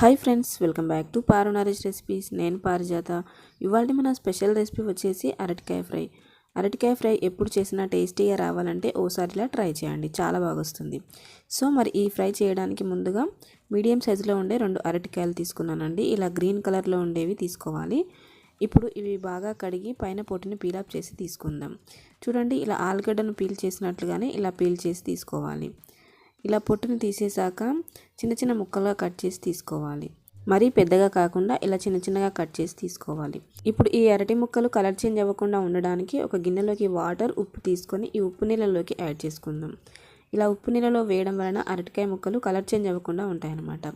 Hi friends welcome back to Paru Naresh recipes. నేను పారిజాత. ఇవాళ మన స్పెషల్ రెసిపీ వచ్చేసి అరటికాయ ఫ్రై. అరటికాయ ఫ్రై ఎప్పుడు చేసినా టేస్టీగా రావాలంటే ఓసారి ఇలా ట్రై చేయండి. చాలా బాగా వస్తుంది సో మరి ఈ ఫ్రై చేయడానికి ముందుగా మీడియం సైజులో ఉండే రెండు అరటికాయలు తీసుకున్నానండి. ఇలా గ్రీన్ కలర్లో ఉండేవి తీసుకోవాలి. ఇప్పుడు ఇవి బాగా కడిగి పైన పొట్టుని పీలప్ చేసి తీసుకుందాం. చూడండి ఇలా ఆలుగడ్డను పీల్ చేసినట్లుగానే ఇలా పీల్ చేసి తీసుకోవాలి. ఇలా పొట్టుని తీసేసాక చిన్న చిన్న ముక్కలుగా కట్ చేసి తీసుకోవాలి. మరీ పెద్దగా కాకుండా ఇలా చిన్న చిన్నగా కట్ చేసి తీసుకోవాలి. ఇప్పుడు ఈ అరటి ముక్కలు కలర్ చేంజ్ అవ్వకుండా ఉండడానికి ఒక గిన్నెలోకి వాటర్ ఉప్పు తీసుకొని ఈ ఉప్పు నీళ్ళలోకి యాడ్ చేసుకుందాం. ఇలా ఉప్పు నీళ్ళలో వేయడం వలన అరటికాయ ముక్కలు కలర్ చేంజ్ అవ్వకుండా ఉంటాయన్నమాట.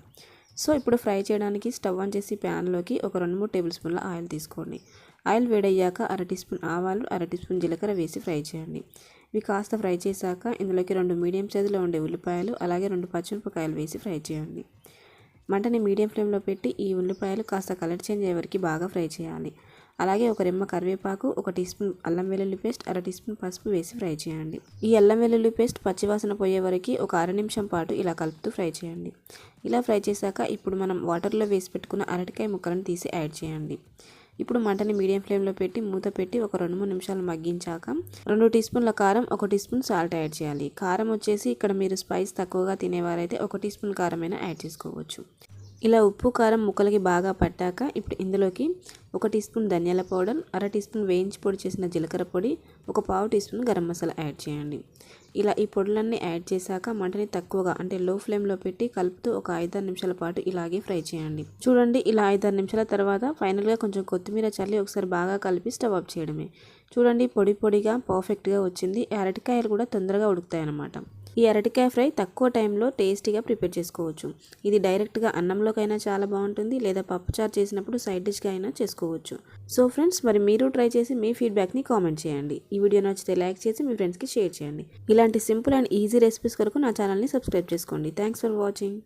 సో ఇప్పుడు ఫ్రై చేయడానికి స్టవ్ ఆన్ చేసి ప్యాన్లోకి ఒక రెండు మూడు టేబుల్ స్పూన్ల ఆయిల్ తీసుకోండి. ఆయిల్ వేడయ్యాక అర టీ స్పూన్ ఆవాలు అర టీ స్పూన్ జీలకర్ర వేసి ఫ్రై చేయండి. ఇవి కాస్త ఫ్రై చేశాక ఇందులోకి రెండు మీడియం సైజులో ఉండే ఉల్లిపాయలు అలాగే రెండు పచ్చిమిరపకాయలు వేసి ఫ్రై చేయండి. మంటని మీడియం ఫ్లేమ్లో పెట్టి ఈ ఉల్లిపాయలు కాస్త కలర్ చేంజ్ అయ్యే వరకు బాగా ఫ్రై చేయాలి. అలాగే ఒక రెమ్మ కరివేపాకు ఒక టీ స్పూన్ అల్లం వెల్లుల్లి పేస్ట్ అర టీ స్పూన్ పసుపు వేసి ఫ్రై చేయండి. ఈ అల్లం వెల్లుల్లి పేస్ట్ పచ్చివాసన పోయే వరకు ఒక అర నిమిషం పాటు ఇలా కలుపుతూ ఫ్రై చేయండి. ఇలా ఫ్రై చేశాక ఇప్పుడు మనం వాటర్లో వేసి పెట్టుకున్న అరటికాయ ముక్కలను తీసి యాడ్ చేయండి. ఇప్పుడు మంటని మీడియం ఫ్లేమ్లో పెట్టి మూత పెట్టి ఒక రెండు మూడు నిమిషాలు మగ్గించాక రెండు టీ స్పూన్ల కారం ఒక టీ స్పూన్ సాల్ట్ యాడ్ చేయాలి. కారం వచ్చేసి ఇక్కడ మీరు స్పైస్ తక్కువగా తినేవారైతే ఒక టీ స్పూన్ కారమైనా యాడ్ చేసుకోవచ్చు. ఇలా ఉప్పు కారం ముక్కలకి బాగా పట్టాక ఇప్పుడు ఇందులోకి ఒక టీ స్పూన్ ధనియాల పౌడర్ అర టీ స్పూన్ వేయించి పొడి చేసిన జీలకర్ర పొడి ఒక పావు teaspoon garam masala add చేయండి. ఇలా ఈ పొడులన్నీ యాడ్ చేశాక మంటని తక్కువగా అంటే లో ఫ్లేమ్లో పెట్టి కలుపుతూ ఒక ఐదారు నిమిషాల పాటు ఇలాగే ఫ్రై చేయండి. చూడండి ఇలా ఐదారు నిమిషాల తర్వాత ఫైనల్గా కొంచెం కొత్తిమీర చల్లి ఒకసారి బాగా కలిపి స్టవ్ ఆఫ్ చేయడమే. చూడండి పొడి పొడిగా పర్ఫెక్ట్గా వచ్చింది. అరటికాయలు కూడా తొందరగా ఉడుకుతాయి అన్నమాట ఈ అరటికాయ ఫ్రై తక్కువ టైంలో టేస్టీగా ప్రిపేర్ చేసుకోవచ్చు. ఇది డైరెక్ట్గా అన్నంలోకైనా చాలా బాగుంటుంది లేదా పప్పుచారు చేసినప్పుడు సైడ్ డిష్గా అయినా చేసుకోవచ్చు. సో ఫ్రెండ్స్ మరి మీరు ట్రై చేసి మీ ఫీడ్బ్యాక్ని కామెంట్ చేయండి. ఈ వీడియో నచ్చితే లైక్ చేసి మీ ఫ్రెండ్స్కి షేర్ చేయండి. ఇలాంటి సింపుల్ అండ్ ఈజీ రెసిపీస్ కొరకు నా ఛానల్ని సబ్స్క్రైబ్ చేసుకోండి. Thanks for watching.